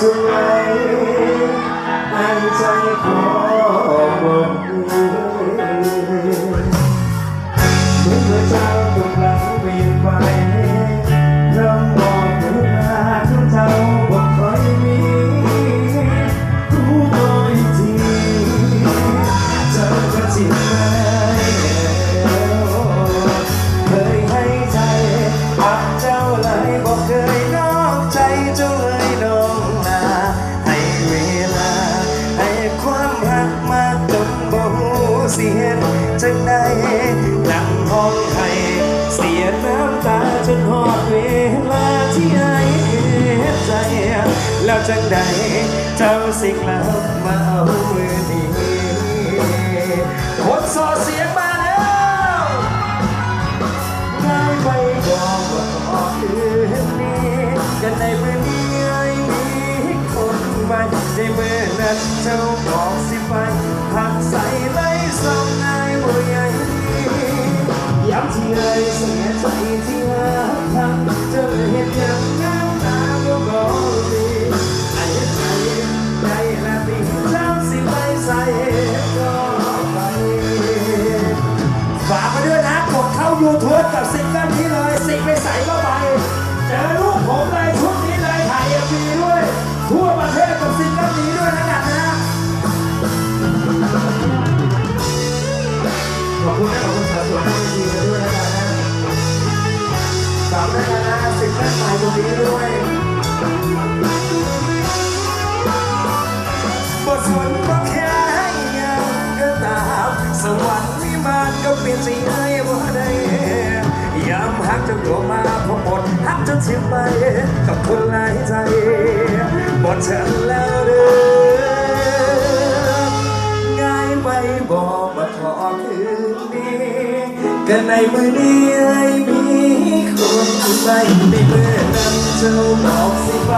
จะไหลให้ใจขอ จังใดนั่งห้องให้เสียน้ำตาจนหอดเวลาที่ไอ้เฮ็ดใจ แล้วจังใดเจ้าสิกลับมาเอามือนี้คนสอเสียงมาแล้วง่ายไปบอกว่าขอคืนนี้กันในมือนี้ไอ้มีคนใหม่ในมือนั้นเจ้าบอกสิ ไอ้เสียใจที่ว่าทำเจอเห็นอย่างน้ำตาก็บอกดีไอ้ใจใจละตีเจ้าสิไปใส่ก็ไปฝากมาด้วยนะกดเข้า YouTube กับซิงเกิลนี้เลยซิงไปใส่ก็ไป ลี่ยนสีให้บ่ได้ยามหักจนตัวมาพอหมดหักจนเสียไปกับคนหลายใจบทฉันแล้วเด้อง่ายไปบอกว่าขอคืนดีกันในมือนี้ไอ้มีคนใหม่ในเมื่อนั้นเจ้าบอกสิไป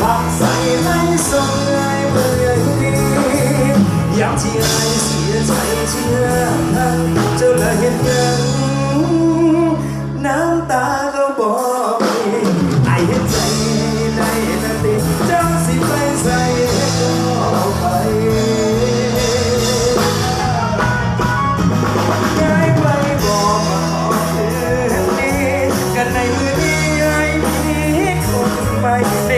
พักใส่ไม่ส่งไอ้เมื่อนี้ยามที่ไอ้เสียใจเชื่อ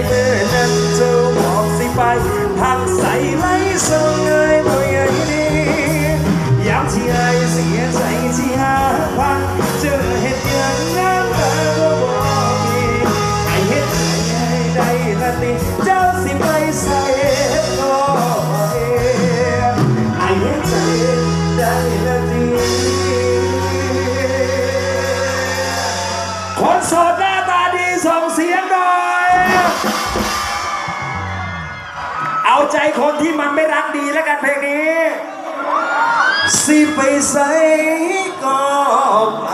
เมือนั้นเจ้าบอกสิไปทักใส่ไล่ส่งเอ้ยบ่ใหญ่ดียามที่ไอ้เสียใจที่หาพังเจอเหตุอย่างนั้นตาก็บอกมีไอ้เหตุใจได้ละติ ใจคนที่มันไม่รักดีแล้วกันเพลงนี้ สิไปใส่ก็ไป